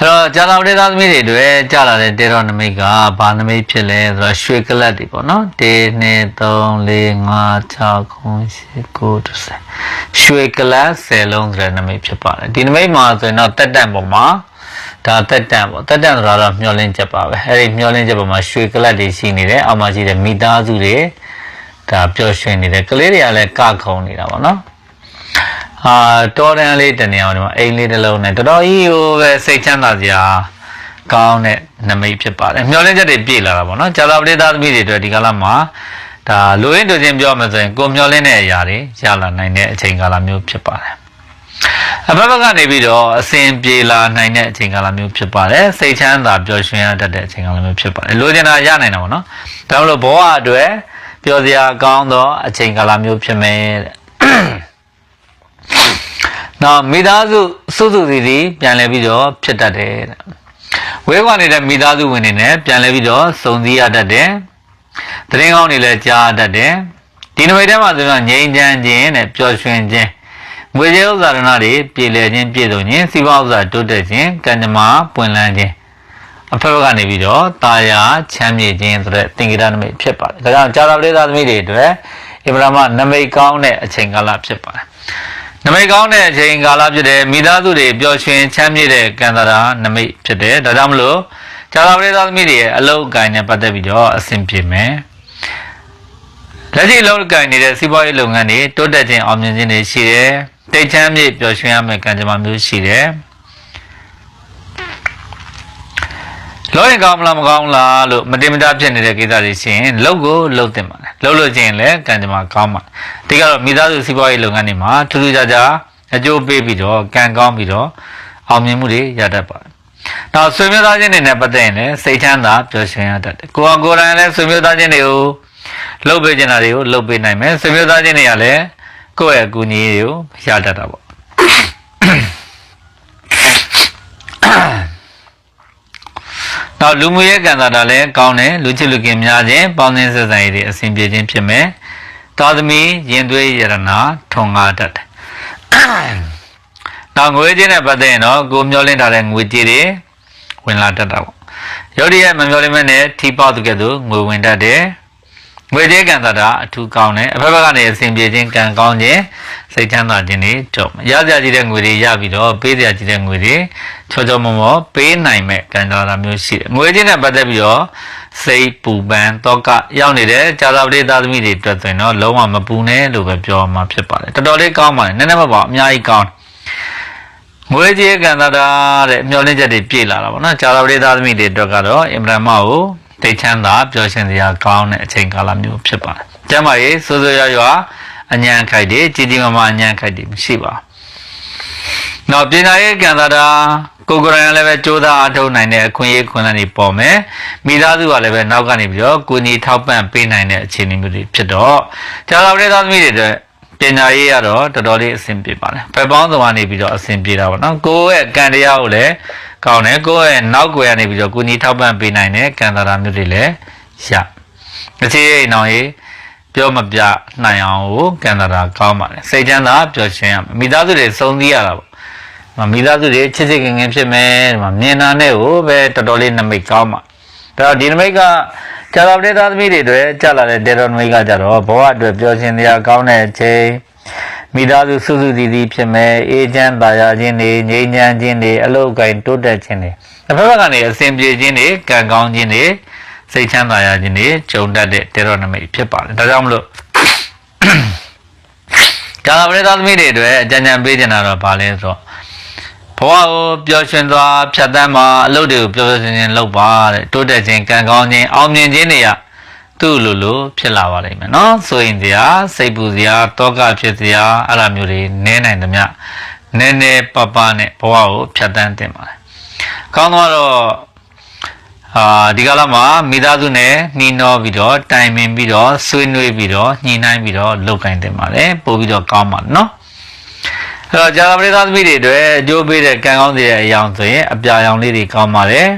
အဲ့တော့ကြာလာတဲ့သားသမီးတွေတွေကြာလာတဲ့တေရောနမိတ်ကဘာနမိတ်ဖြစ်လဲဆိုတော့ရွှေကလတ်တွေပေါ့နော်1 2 3 4 5 6 9 10ရွှေကလတ်10လုံးဆိုတဲ့နမိတ်ဖြစ်ပါတယ်ဒီနမိတ်မှာဆိုရင်တော့တက်တန့်ပေါ်မှာဒါတက်တန့်ပေါ့တက်တန့်ဆိုတာတော့မျောလင်းချက်ပါပဲအဲ့ဒီမျောလင်းချက်ပေါ်မှာရွှေကလတ်တွေရှိနေတယ်အောက်မှာရှိတဲ့မိသားစုတွေဒါပျော်ရွှင်နေတယ်ကလေးတွေကလည်းကခုံနေတာပေါ့နော် အာတော်တန်လေးတနေအောင်ဒီမှာအိမ်လေးတစ်လုံးနဲ့တော်တော်ကြီးဟိုပဲစိတ်ချမ်းသာစရာကောင်းတဲ့နမိတ်ဖြစ်ပါတယ်မျောလင်းချက်တွေပြည့်လာတာပေါ့နော်ဂျာလာပရိသသမီးတွေအတွက်ဒီကာလမှာဒါလူရင်းတူချင်းပြောမှဆိုရင်ကိုမျောလင်းတဲ့အရာတွေရလာနိုင်တဲ့အချိန်ကာလမျိုးဖြစ်ပါတယ်အဘဘကနေပြီးတော့အစဉ်ပြေလာနိုင်တဲ့အချိန်ကာလမျိုးဖြစ်ပါတယ်စိတ်ချမ်းသာပျော်ရွှင်ရတတ်တဲ့အချိန်ကာလမျိုးဖြစ်ပါတယ်လိုချင်တာရနိုင်တာပေါ့နော်ဒါမှမဟုတ်ဘဝအတွက်ပျော်စရာကောင်းသောအချိန်ကာလမျိုးဖြစ်မယ်တဲ့ နောက်မိသားစုစုစုစီစီပြန်လဲပြီးတော့ဖြစ်တတ်တယ်တဲ့ဝဲကွာနေတဲ့မိသားစုဝင်တွေနဲ့ပြန်လဲပြီးတော့စုံစည်းရတတ်တယ်တရင်ကောင်းတွေလည်းကြားတတ်တယ်ဒီနမိတ်ထဲမှာဆိုတော့ငြိမ်းချမ်းခြင်းနဲ့ပျော်ရွှင်ခြင်းငွေကြေးဥစ္စာရဏတွေပြည်လည်ခြင်းပြည့်စုံခြင်းစီးပွားဥစ္စာတိုးတက်ခြင်းကံကြမ္မာပွင့်လန်းခြင်းအဖက်ဘက်ကနေပြီးတော့တာယာချမ်းမြေ့ခြင်းဆိုတဲ့သင်္ကေတနမိတ်ဖြစ်ပါတယ်ဒါကြောင့်ကြာသာပရိသသမီးတွေအတွက်အဗြဟ္မနမိတ်ကောင်းတဲ့အချိန်ကာလဖြစ်ပါတယ် နမိတ်ကောင်းတဲ့အချိန်ကာလဖြစ်တဲ့မိသားစုတွေပျော်ရွှင်ချမ်းမြေ့တဲ့ကံတရာနမိတ်ဖြစ်တယ်ဒါကြောင့်မလို့ဇာတာပရိသသမီးတွေရဲ့အလုပ်အကိုင်နဲ့ပတ်သက်ပြီးတော့အဆင်ပြေမယ်လက်ရှိအလုပ်အကိုင်နေတဲ့စီးပွားရေးလုပ်ငန်းတွေတိုးတက်ခြင်းအောင်မြင်ခြင်းတွေရှိတယ်တိတ်ချမ်းမြေ့ပျော်ရွှင်ရမယ့်ကံကြမ္မာမျိုးရှိတယ် လောရင်ကောင်းမလားမကောင်းလားလို့မတင်မတာဖြစ်နေတဲ့ကိစ္စတွေရှိရင်လုပ်ကိုလုပ်တင်ပါတယ်လုပ်လို့ချင်းလည်းကံကြမ္မာကောင်းပါတယ်ဒီကတော့မိသားစုစီးပွားရေးလုပ်ငန်းတွေမှာထူးထူးခြားခြားအကျိုးပေးပြီးတော့ကံကောင်းပြီးတော့အောင်မြင်မှုတွေရတတ်ပါတယ်နောက်ဆွေမျိုးသားချင်းတွေနဲ့ပတ်သက်ရင်လည်းစိတ်ချမ်းသာပျော်ရွှင်ရတတ်တယ်ကိုယ်ကကိုယ်တိုင်လည်းဆွေမျိုးသားချင်းတွေကိုလှုပ်ပေးချင်တာတွေကိုလှုပ်ပေးနိုင်မယ်ဆွေမျိုးသားချင်းတွေကလည်းကိုယ့်ရဲ့အကူအညီတွေကိုရတတ်တာပေါ့ နောက်လူမှုရေးကံတာတာလည်းကောင်းတယ်လူချစ်လူခင်များခြင်းပေါင်းသင်းဆက်ဆံရေးတွေအဆင်ပြေခြင်းဖြစ်မယ်သာသမီရင်သွေးယရနာထုံငါတတ်တယ်နောက်ငွေကြေးနဲ့ပတ်သက်ရင်တော့ကိုမျောလင့်ထားတဲ့ငွေကြေးတွေဝင်လာတတ်တာပေါ့ရုပ်ရည်ရဲ့မမျောလင့်မဲ့နဲ့ထိပေါက်သူကဲ့သို့ငွေဝင်တတ်တယ်ငွေကြေးကံတာတာအထူးကောင်းတယ်အဖက်ဖက်ကနေအဆင်ပြေခြင်းကံကောင်းခြင်း စိတ်ချမ်းသာခြင်းတွေကြုံရစရာကြီးတဲ့ငွေတွေရပြီးတော့ပေးစရာကြီးတဲ့ငွေတွေချောချောမောမောပေးနိုင်မဲ့ကံတာတာမျိုးရှိတယ်ငွေကြေးနဲ့ပတ်သက်ပြီးတော့စိတ်ပူပန်တောကရောက်နေတဲ့ဇာတာပရိသသမီးတွေအတွက်ဆိုရင်တော့လုံးဝမပူနဲ့လို့ပဲပြောမှာဖြစ်ပါတယ်တော်တော်လေးကောင်းပါတယ်နည်းနည်းမပေါ့အများကြီးကောင်းငွေကြေးကံတာတာတဲ့မျောလင့်ချက်တွေပြည့်လာတာပေါ့နော်ဇာတာပရိသသမီးတွေအတွက်ကတော့အင်မတန်မှကိုတိတ်ချမ်းသာပျော်ရွှင်စရာကောင်းတဲ့အချိန်ကာလမျိုးဖြစ်ပါတယ်ကျမ်းမာရေးစိုးစိုးရွားရွား အញ្ញံခိုက်တွေကြီးကြီးမားမားအញ្ញံခိုက်တွေမရှိပါဘူး နောက်ပညာရေးကံတာတာကိုကိုယ်တိုင်လည်းပဲစူးစမ်းအားထုတ်နိုင်တဲ့အခွင့်အရေးခွင့်လန်းတွေပေါ်မယ်မိသားစုကလည်းပဲနောက်ကနေပြီးတော့ကိုယ်ညီထောက်ပံ့ပေးနိုင်တဲ့အခြေအနေမျိုးတွေဖြစ်တော့ကျားတော်ပရိသတ်သမီးတွေအတွက်ပညာရေးကတော့တော်တော်လေးအဆင်ပြေပါတယ်ဖက်ပေါင်းစုံကနေပြီးတော့အဆင်ပြေတာပေါ့နော်ကိုယ့်ရဲ့ကံတရားကိုလည်းကောင်းတယ်ကိုယ့်ရဲ့နောက်ွယ်ကနေပြီးတော့ကိုယ်ညီထောက်ပံ့ပေးနိုင်တဲ့ကံတာတာမျိုးတွေလည်းရအခြေအိမ်အောင်ရေး ပြောမပြနိုင်အောင်ကိုကံတာတာကောင်းပါတယ်စိတ်ချမ်းသာပျော်ရွှင်ရမယ်မိသားစုတွေစုံစည်းရတာပေါ့မမိသားစုတွေချစ်ချစ်ခင်ခင်ဖြစ်မယ်ဒီမှာမြင်တာနဲ့ဟိုပဲတော်တော်လေးနမိတ်ကောင်းပါဒါတော့ဒီနမိတ်ကကြာတော်တဲ့သားသမီးတွေတွေကြာလာတဲ့တေတော်နမိတ်ကကြတော့ဘဝအတွက်ပျော်ရွှင်တရားကောင်းတဲ့အချိန်မိသားစုစုစုတည်တည်ဖြစ်မယ်အေးချမ်းသာယာခြင်းတွေငြိမ်းချမ်းခြင်းတွေအလုပ်အကိုင်တိုးတက်ခြင်းတွေတစ်ဖက်ဘက်ကနေအစဉ်ပြေခြင်းတွေကံကောင်းခြင်းတွေ စိတ်ချမ်းသာရခြင်းတွေကြုံတတ်တဲ့တေတော်နမိတ်ဖြစ်ပါတယ်ဒါကြောင့်မလို့ကြာတော်တဲ့သားသမီးတွေတွေအကြံဉာဏ်ပေးချင်တာတော့ဗာလဲဆိုတော့ဘဝကိုပျော်ရွှင်စွာဖြတ်သန်းမှာအလုပ်တွေကိုပျော်ပျော်ရွှင်ရွှင်လုပ်ပါတဲ့တိုးတက်ခြင်းကံကောင်းခြင်းအောင်မြင်ခြင်းတွေကသူ့လိုလိုဖြစ်လာပါလိမ့်မယ်နော်ဆိုရင်စရာစိတ်ပူစရာတောကဖြစ်စရာအဲ့လိုမျိုးတွေနည်းနိုင်သမျှနည်းနည်းပပနဲ့ဘဝကိုဖြတ်သန်းတင်ပါတယ်ကောင်းတော့ အာဒီကလာမှာမိသားစုနဲ့နှီးနှောပြီးတော့တိုင်ပင်ပြီးတော့ဆွေးနွေးပြီးတော့ညှိနှိုင်းပြီးတော့လုပ်ကိုင်တင်ပါတယ်ပို့ပြီးတော့ကောင်းပါနော်အဲ့တော့ဂျာပရိသသမီးတွေအတွက်အကျိုးပေးတဲ့ကံကောင်းတဲ့အရာဆိုရင်အပြာရောင်လေးတွေကောင်းပါတယ်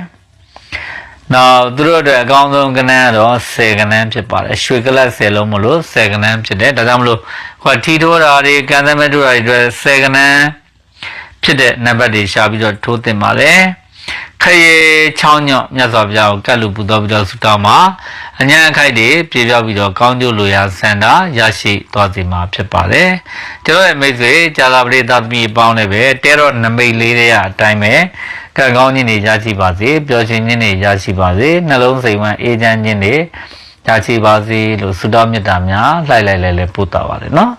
။နောက်သူတို့အတွက်အကောင်းဆုံးကဏ္ဍကတော့10ကဏ္ဍဖြစ်ပါတယ်။ရွှေကလပ်10လုံးမလို့10ကဏ္ဍဖြစ်တယ်။ဒါကြောင့်မလို့ဟိုထီထိုးတာတွေကံသမက်တို့တွေအတွက်10ကဏ္ဍဖြစ်တဲ့နံပါတ်တွေရှာပြီးတော့ထိုးတင်ပါတယ်။ ခရေချောင်းညော့မြတ်စွာဘုရားကိုကတ်လူပူတော်ပြီးတော့ဆုတောင်းမှာအញ្ញံအခိုက်တွေပြေပြောက်ပြီးတော့ကောင်းကျိုးလိုရာဆန္ဒရရှိသွားစေမှာဖြစ်ပါတယ်ကျွန်တော်ရဲ့မိတ်ဆွေကြာသာပရိသတ်သမီးအပေါင်းလည်းပဲတဲတော့နမိတ်လေးတွေအတိုင်းပဲကံကောင်းခြင်းတွေရရှိပါစေပျော်ရွှင်ခြင်းတွေရရှိပါစေနှလုံးစိမ်ဝမ်းအေးချမ်းခြင်းတွေရရှိပါစေလို့ဆုတောင်းမေတ္တာများလှိုက်လိုက်လဲလဲပို့တာပါတယ်နော်